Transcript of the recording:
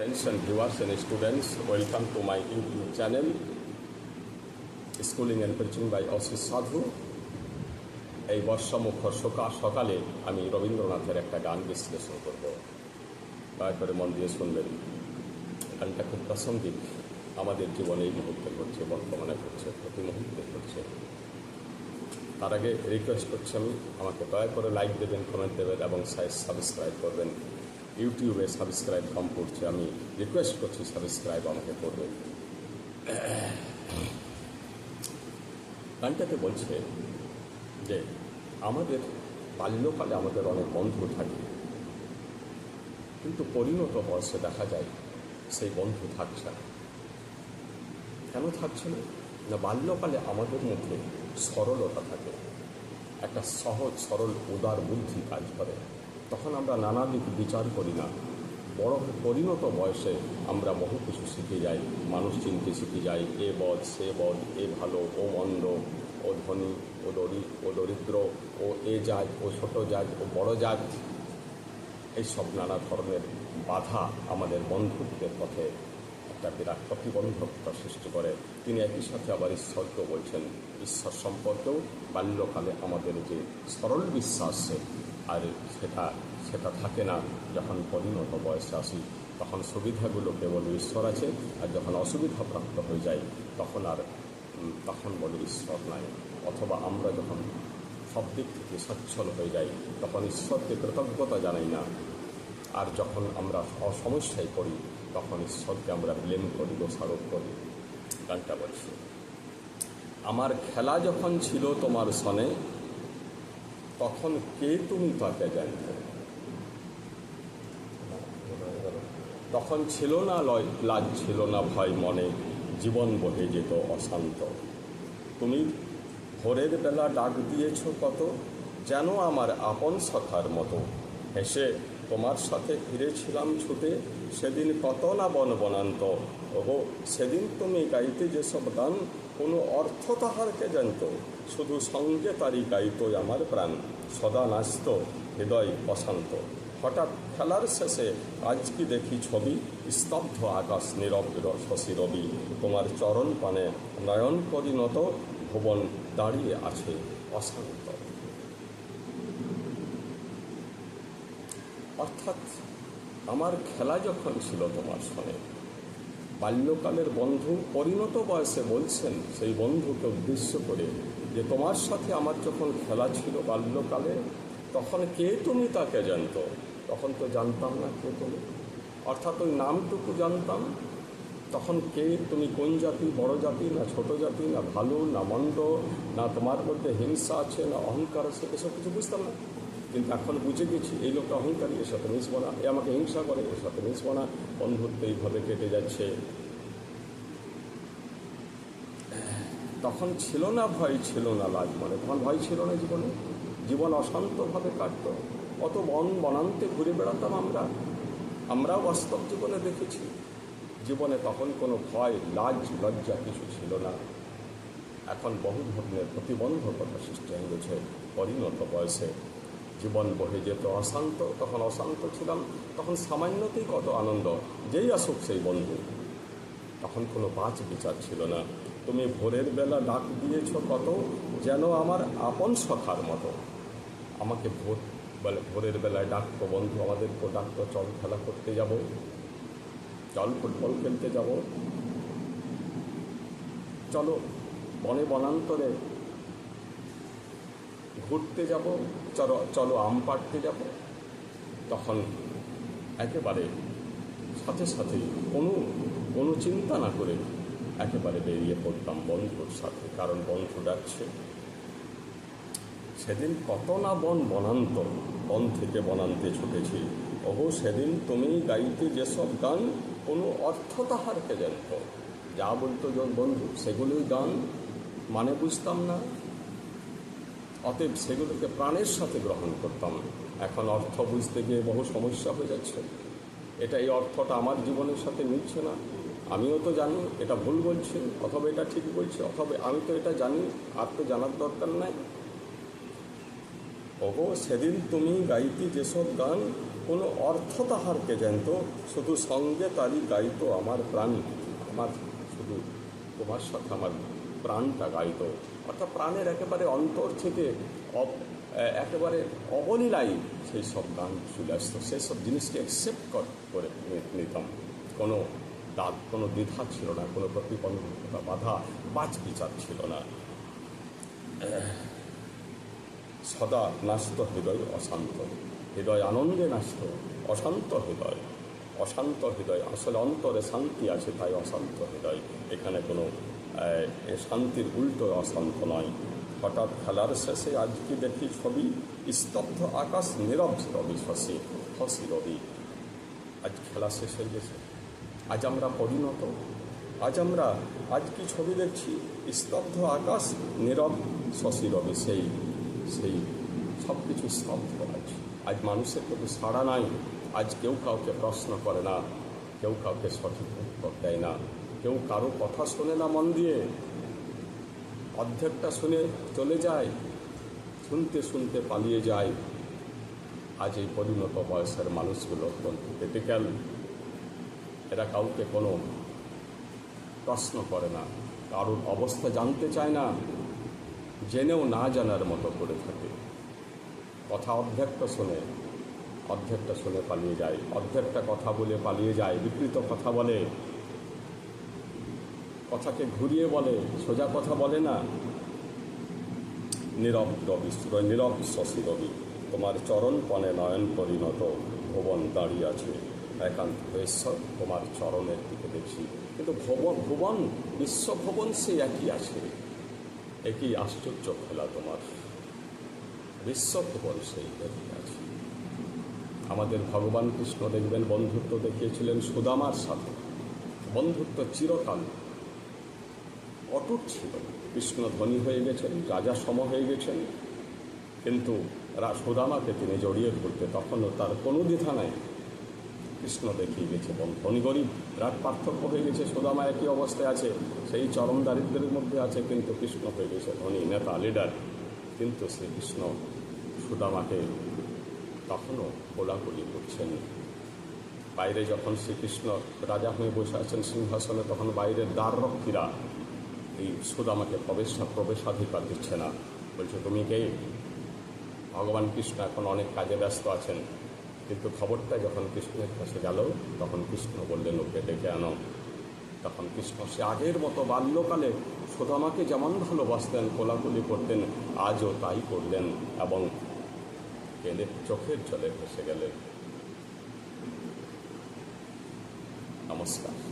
Friends and viewers and students, welcome to my YouTube channel, Schooling and Preaching by Osis Sadhu. এই বর্ষামুখর সকা- সকালে আমি রবীন্দ্রনাথের একটা গান বিশ্লেষণ করব। দয়া করে মন দিয়ে শুনবেন। গানটা খুব প্রাসঙ্গিক। আমাদের জীবনে এই মুহূর্তে ঘটছে বর্তমানে ঘটছে প্রতি মুহূর্তে ঘটছে। তার আগে রিকোয়েস্ট করছি আমি আমাকে দয়া করে লাইক দেবেন কমেন্ট দেবেন এবং সাবস্ক্রাইব করবেন। ইউটিউবে সাবস্ক্রাইব কম করছে, আমি রিকোয়েস্ট করছি সাবস্ক্রাইব আমাকে করবেন গানটাতে বলছে যে, আমাদের বাল্যকালে আমাদের অনেক বন্ধু থাকে। কিন্তু পরিণত বয়সে দেখা যায়, সেই বন্ধু থাকছে না। কেন থাকছে না? না, বাল্যকালে আমাদের মধ্যে সরলতা থাকে। একটা সহজ, সরল, উদার বুদ্ধি কাজ করে। তখন আমরা নানা দিক বিচার করি না। বড় পরিণত বয়সে আমরা বহু কিছু শিখে যাই। মানুষ চিনতে শিখে যাই, এ বদ, সে বদ, এ ভালো, ও মন্দ, ও ধনী, ও দরি, ও দরিদ্র, ও এ জাত, ও ছোট জাত, ও বড় জাত। এইসব নানা ধরনের বাধা আমাদের বন্ধুত্বের পথে একটা বিরাট প্রতিবন্ধকতা সৃষ্টি করে। তিনি একই সাথে আবার ঈশ্বরকেও বলছেন, ঈশ্বর সম্পর্কেও বাল্যকালে আমাদের যে সরল বিশ্বাস আর সেটা সেটা থাকে না যখন পরিণত বয়সে আসি, তখন সুবিধাগুলো কেবল ঈশ্বর আছে, আর যখন অসুবিধা প্রাপ্ত হয়ে যায়, তখন আর তখন বলে ঈশ্বর নাই। অথবা আমরা যখন সব দিক থেকে সচ্ছল হয়ে যাই, তখন ঈশ্বরকে কৃতজ্ঞতা জানাই না। আর যখন আমরা সমস্যায় পড়ি, তখন ঈশ্বরকে আমরা ব্লেম করি, দোষারোপ করি। গানটা বলছি। আমার খেলা যখন ছিল তোমার সনে তখন কে তুমি তাকে জানতে তখন ছিল না লয়, লাজ ছিল না ভয় মনে, জীবন বহে যেত অশান্ত। তুমি ভোরের বেলা ডাক দিয়েছ কত? যেন আমার আপন সখার মতো। হেসে তোমার সাথে ফিরেছিলাম ছুটে, সেদিন কত না বন বনান্ত ওগো সেদিন তুমি গাইতে যেসব গান, কোনো অর্থ তাহারকে জানত? শুধু সঙ্গে তারই গাইত আমার প্রাণ। সদা নাচত, হৃদয় অশান্ত হঠাৎ খেলার শেষে আজ কি দেখি ছবি? স্তব্ধ আকাশ, নীরব শশী রবি। তোমার চরণ পানে নয়ন পরিণত, ভুবন দাঁড়িয়ে আছে অশান্ত। অর্থাৎ আমার খেলা যখন ছিল তোমার সঙ্গে, বাল্যকালের বন্ধু পরিণত বয়সে বলছেন সেই বন্ধুকে উদ্দেশ্য করে যে তোমার সাথে আমার যখন খেলা ছিল বাল্যকালে, তখন কে তুমি তাকে জানত? তখন তো জানতাম না কে তুমি। অর্থাৎ ওই নামটুকু জানতাম। তখন কে তুমি, কোন জাতি, বড় জাতি, না ছোট জাতি, না ভালো, না মন্দ, না তোমার মধ্যে হিংসা আছে, না অহংকার আছে, এসব কিছু বুঝতাম না। কিন্তু এখন বুঝে গেছি, এই লোকটা অহংকারী, এর সাথে মিশবো না এ আমাকে হিংসা করে, এর সাথে মিশবো না বন্ধুত্ব এইভাবে কেটে যাচ্ছে। তখন ছিল না, ভয় ছিল না লাজ মানে। তখন ভয় ছিল না জীবনে। জীবন অশান্তভাবে কাটত। কত বন বনান্তে ঘুরে বেড়াতাম আমরা। আমরাও বাস্তব জীবনে দেখেছি। জীবনে তখন কোনো ভয়, লাজ, লজ্জা কিছু ছিল না। এখন বহু ধরনের প্রতিবন্ধকতা সৃষ্টি হয়ে গেছে, পরিণত বয়সে। জীবন বহে যেত অশান্ত তখন অশান্ত ছিলাম, তখন সামান্যতেই কত আনন্দ। যেই আসুক সেই বন্ধু। তখন কোনো বাচ বিচার ছিল না। তুমি ভোরের বেলা ডাক দিয়েছ কত, যেন আমার আপন সখার মতো। আমাকে ভোর বলে, ভোরের বেলায় ডাকতো, বন্ধু আমাদেরকে ডাকতো, চল খেলা করতে যাব। চল ফুটবল খেলতে যাব। চলো বনে বনান্তরে ঘুরতে যাব, চলো চলো আম পাড়তে যাব, তখন একেবারে সাথে সাথে কোনো কোনো চিন্তা না করে একেবারে বেরিয়ে পড়তাম বন্ধুর সাথে, কারণ বন্ধু ডাকছে। সেদিন কত না বন বনান্ত, বন থেকে বনান্তে ছুটেছি। ওহো সেদিন তুমি গাইতে যেসব গান, কোনো অর্থ তাহারকে জানত? যা বলতো বন্ধু, সেগুলোই গান। মানে বুঝতাম না। অতএব সেগুলোকে প্রাণের সাথে গ্রহণ করতাম। এখন অর্থ বুঝতে গিয়ে বহু সমস্যা হয়ে যাচ্ছে। এটা এই অর্থটা আমার জীবনের সাথে মিলছে না। আমিও তো জানি, এটা ভুল বলছে, অথবা এটা ঠিক বলছে, অথবা আমি তো এটা জানি, আর তো জানার দরকার নাই। ওগো, সেদিন তুমি গাইতে যেসব গান, কোনো অর্থ তাহারকে জানত শুধু সঙ্গে তারই গাইতো আমার প্রাণ, আমার শুধু তোমার সাথে আমার প্রাণটা গাইতো অর্থাৎ প্রাণের একেবারে অন্তর থেকে একেবারে অবলীলাই সেই সব গান চলে আসতো। সেই সব জিনিসকে অ্যাকসেপ্ট করে নিতাম। কোনো দাগ, কোনো দ্বিধা ছিল না, কোনো প্রতিবন্ধকতা বাধা বাজ বিচার ছিল না। সদা নাস্ত হৃদয় অশান্ত। হৃদয় আনন্দে নাস্ত অশান্ত হৃদয়। অশান্ত হৃদয়, আসলে অন্তরে শান্তি আছে, তাই অশান্ত হৃদয়। এখানে কোনো শান্তির উল্টো অশান্ত নয় হঠাৎ খেলার শেষে আজকে দেখি ছবি, স্তব্ধ আকাশ নীরব রবি শশী হসি রবি। আজ খেলা শেষ হয়ে গেছে। আজ আমরা পরিণত। আজ আমরা, আজ কি ছবি দেখছি? স্তব্ধ আকাশ, নীরব, শশী রবি, সেই সেই সব কিছু স্তব্ধ আজ। আজ মানুষের কোনো সাড়া নাই। আজ কেউ কাউকে প্রশ্ন করে না। কেউ কাউকে সঠিক উত্তর দেয় না। কেউ কারও কথা শোনে না মন দিয়ে। অর্ধেকটা শুনে চলে যায়, শুনতে শুনতে পালিয়ে যায়। আজ এই পরিণত বয়সের মানুষগুলো অত্যন্ত ক্রিটিক্যাল এরা কাউকে কোনো প্রশ্ন করে না, কারোর অবস্থা জানতে চায় না, জেনেও না জানার মতো করে থাকে। কথা অর্ধেকটা শোনে, অর্ধেকটা শুনে পালিয়ে যায়, অর্ধেকটা কথা বলে পালিয়ে যায়, বিকৃত কথা বলে। কথাকে ঘুরিয়ে বলে, সোজা কথা বলে না। নীরব রবি নীরব শশী রবি, তোমার চরণ পণে নয়ন পরিণত, ভুবন দাঁড়িয়ে আছে, একান্ত ঈশ্বর তোমার চরণের দিকে দেখছি। কিন্তু ভুবন ভুবন বিশ্বভুবন সে একই আছে। একই আশ্চর্য খেলা তোমার। বিশ্বভুবন সেই একই আছে। আমাদের ভগবান কৃষ্ণ দেখবেন, বন্ধুত্ব দেখিয়েছিলেন সুদামার সাথে। বন্ধুত্ব চিরকাল অটুট ছিল। কৃষ্ণ ধনী হয়ে গেছেন, রাজা সম হয়ে গেছেন। কিন্তু সুদামাকে তিনি জড়িয়ে ধরতে তখনও তার কোনো দ্বিধা নাই। কৃষ্ণ দেখিয়ে গেছে এবং ধনী গরিব, বিরাট পার্থক্য হয়ে গেছে, সুদামা একই অবস্থায় আছে, সেই চরম দারিদ্রের মধ্যে আছে। কিন্তু কৃষ্ণ হয়ে গেছে ধনী, নেতা লিডার কিন্তু শ্রীকৃষ্ণ সুদামাকে তখনও কোলাকুলি করছেন। বাইরে যখন শ্রীকৃষ্ণ রাজা হয়ে বসে আছেন সিংহাসনে, তখন বাইরের দ্বাররক্ষীরা এই সুদামাকে প্রবেশ প্রবেশাধিকার দিচ্ছে না। বলছে, তুমি কে? ভগবান কৃষ্ণ এখন অনেক কাজে ব্যস্ত আছেন। কিন্তু খবরটা যখন কৃষ্ণের কাছে গেল, তখন কৃষ্ণ বললেন, ওকে ডেকে আনো। তখন কৃষ্ণ সে আগের মতো বাল্যকালে সুদামাকে যেমন ভালোবাসতেন, কোলাকুলি করতেন, আজও তাই করলেন এবং কেঁদে চোখের জলে ভেসে গেলেন। নমস্কার।